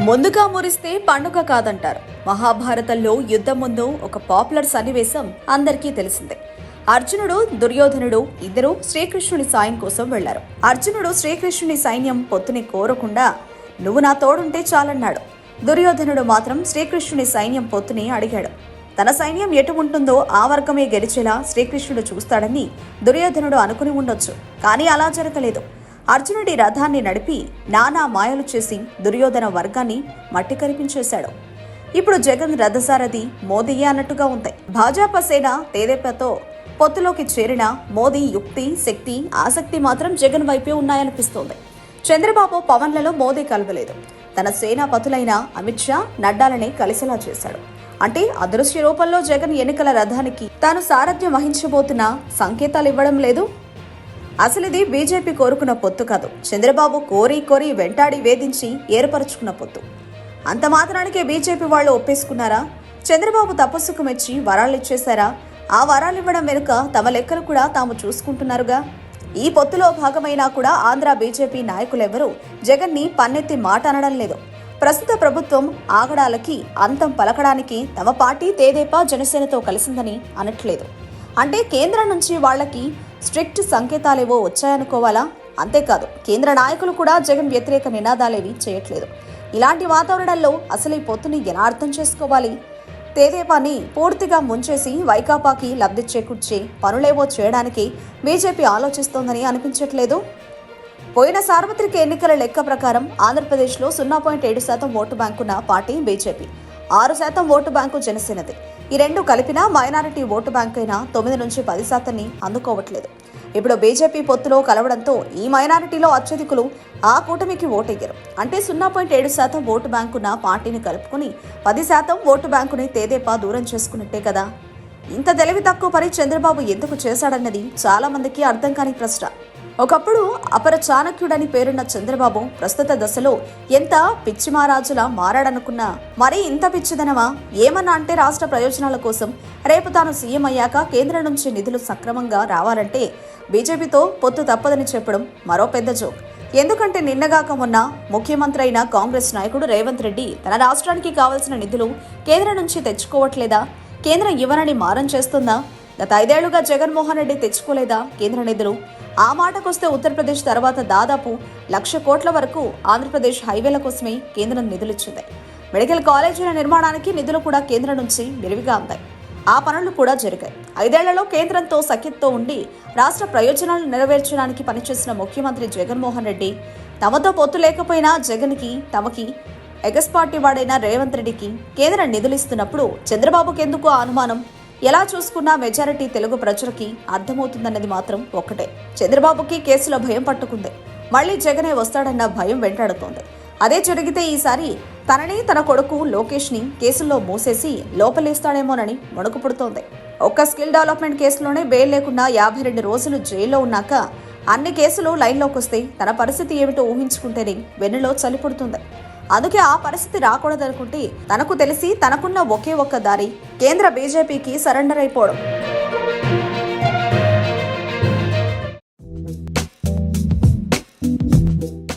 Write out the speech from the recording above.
ముందుగా మురిస్తే పండుగ కాదంటారు. మహాభారతంలో యుద్ధం ముందు ఒక పాపులర్ సన్నివేశం అందరికీ తెలిసిందే. అర్జునుడు దుర్యోధనుడు ఇద్దరు శ్రీకృష్ణుని సాయం కోసం వెళ్ళారు అర్జునుడు శ్రీకృష్ణుని సైన్యం పొత్తుని కోరకుండా నువ్వు నా తోడుంటే చాలన్నాడు. దుర్యోధనుడు మాత్రం శ్రీకృష్ణుని సైన్యం పొత్తుని అడిగాడు. తన సైన్యం ఎటు ఉంటుందో ఆ వర్గమే గెలిచేలా శ్రీకృష్ణుడు చూస్తాడని దుర్యోధనుడు అనుకుని ఉండొచ్చు కానీ అలా జరగలేదు. అర్జునుడి రథాన్ని నడిపి నానా మాయలు చేసి దుర్యోధన వర్గాన్ని మట్టి కరిపించేశాడు. ఇప్పుడు జగన్ రథసారథి మోదీయే అన్నట్టుగా ఉంది. భాజపా సేన తేదేపతో పొత్తులోకి చేరిన మోదీ యుక్తి శక్తి ఆసక్తి మాత్రం జగన్ వైపే ఉన్నాయనిపిస్తోంది. చంద్రబాబు పవన్లలో మోదీ కలవలేదు. తన సేనాపతులైన అమిత్ షా నడ్డాలనే కలిసేలా చేశాడు. అంటే అదృశ్య రూపంలో జగన్ ఎన్నికల రథానికి తాను సారథ్యం వహించబోతున్న సంకేతాలు ఇవ్వడం లేదు. అసలు ఇది బీజేపీ కోరుకున్న పొత్తు కాదు. చంద్రబాబు కోరి కోరి వెంటాడి వేధించి ఏర్పరచుకున్న పొత్తు. అంత మాత్రానికే బీజేపీ వాళ్ళు ఒప్పేసుకున్నారా? చంద్రబాబు తపస్సుకు మెచ్చి వరాలు ఇచ్చేశారా? ఆ వరాలు ఇవ్వడం వెనుక తమ లెక్కలు కూడా తాము చూసుకుంటున్నారుగా? ఈ పొత్తులో భాగమైనా కూడా ఆంధ్ర బీజేపీ నాయకులెవరూ జగన్ని పన్నెత్తి మాట అనడం లేదు. ప్రస్తుత ప్రభుత్వం ఆగడాలకి అంతం పలకడానికి తమ పార్టీ తేదేపా జనసేనతో కలిసిందని అనట్లేదు. అంటే కేంద్రం నుంచి వాళ్ళకి స్ట్రిక్ట్ సంకేతాలేవో వచ్చాయనుకోవాలా? అంతేకాదు కేంద్ర నాయకులు కూడా జగన్ వ్యతిరేక నినాదాలేవి చేయట్లేదు. ఇలాంటి వాతావరణంలో అసలు ఈ పొత్తుని ఎలా అర్థం చేసుకోవాలి? తేదేపాని పూర్తిగా ముంచేసి వైకాపాకి లబ్ధి చేకూర్చే పనులేవో చేయడానికి బీజేపీ ఆలోచిస్తోందని అనిపించట్లేదు. పోయిన సార్వత్రిక ఎన్నికల లెక్క ప్రకారం ఆంధ్రప్రదేశ్లో సున్నా పాయింట్ ఏడు శాతం ఓటు బ్యాంకున్న పార్టీ బీజేపీ. ఆరు శాతం ఓటు బ్యాంకు జనసేనది. ఈ రెండు కలిపినా మైనారిటీ ఓటు బ్యాంక్ అయినా తొమ్మిది నుంచి పది శాతాన్ని అందుకోవట్లేదు. ఇప్పుడు బీజేపీ పొత్తులో కలవడంతో ఈ మైనారిటీలో అత్యధికులు ఆ కూటమికి ఓటయ్యారు. అంటే సున్నా పాయింట్ ఏడు శాతం ఓటు బ్యాంకున్న పార్టీని కలుపుకుని పది శాతం ఓటు బ్యాంకుని తేదేపా దూరం చేసుకున్నట్టే కదా? ఇంత తెలివి తక్కువ పని చంద్రబాబు ఎందుకు చేశాడన్నది చాలామందికి అర్థం కాని ప్రశ్న. ఒకప్పుడు అపర చాణక్యుడని పేరున్న చంద్రబాబు ప్రస్తుత దశలో ఎంత పిచ్చి మహారాజులా మారాడనుకున్నా మరీ ఇంత పిచ్చిదనమా? ఏమన్నా అంటే రాష్ట్ర ప్రయోజనాల కోసం రేపు తాను సీఎం అయ్యాక కేంద్రం నుంచి నిధులు సక్రమంగా రావాలంటే బీజేపీతో పొత్తు తప్పదని చెప్పడం మరో పెద్ద జోక్. ఎందుకంటే నిన్నగాక మొన్న ముఖ్యమంత్రి అయిన కాంగ్రెస్ నాయకుడు రేవంత్ రెడ్డి తన రాష్ట్రానికి కావలసిన నిధులు కేంద్రం నుంచి తెచ్చుకోవట్లేదా? కేంద్రం ఇవ్వనని మారం చేస్తుందా? గత ఐదేళ్ళుగా జగన్మోహన్ రెడ్డి తెచ్చుకోలేదా కేంద్ర నిధులు? ఆ మాటకొస్తే ఉత్తరప్రదేశ్ తర్వాత దాదాపు లక్ష కోట్ల వరకు ఆంధ్రప్రదేశ్ హైవేల కోసమే కేంద్రం నిధులిచ్చింది. మెడికల్ కాలేజీల నిర్మాణానికి నిధులు కూడా కేంద్రం నుంచి విరివిగా అందాయి. ఆ పనులు కూడా జరిగాయి. ఐదేళ్ళలో కేంద్రంతో సఖ్యతతో ఉండి రాష్ట్ర ప్రయోజనాలు నెరవేర్చడానికి పనిచేసిన ముఖ్యమంత్రి జగన్మోహన్ రెడ్డి తమతో పొత్తు లేకపోయినా జగన్కి తమకి ఎగస్పార్టీ వాడైన రేవంత్ రెడ్డికి కేంద్రం నిధులిస్తున్నప్పుడు చంద్రబాబుకి ఎందుకు ఆ అనుమానం? ఎలా చూసుకున్నా మెజారిటీ తెలుగు ప్రజలకి అర్థమవుతుందన్నది మాత్రం ఒక్కటే. చంద్రబాబుకి కేసులో భయం పట్టుకుంది. మళ్ళీ జగనే వస్తాడన్న భయం వెంటాడుతోంది. అదే జరిగితే ఈసారి తనని తన కొడుకు లోకేష్ని కేసుల్లో మూసేసి లోపలేస్తాడేమోనని వణుకు పుడుతోంది. ఒక్క స్కిల్ డెవలప్మెంట్ కేసులోనే బెయిల్ లేకుండా యాభై రెండు రోజులు జైల్లో ఉన్నాక అన్ని కేసులు లైన్లోకి వస్తే తన పరిస్థితి ఏమిటో ఊహించుకుంటేనే వెన్నులో చలి పుడుతుంది. అందుకే ఆ పరిస్థితి రాకూడదనుకుంటే తనకు తెలిసి తనకున్న ఒకే ఒక్క దారి. కేంద్ర బీజేపీకి సరెండర్ అయిపోవడం.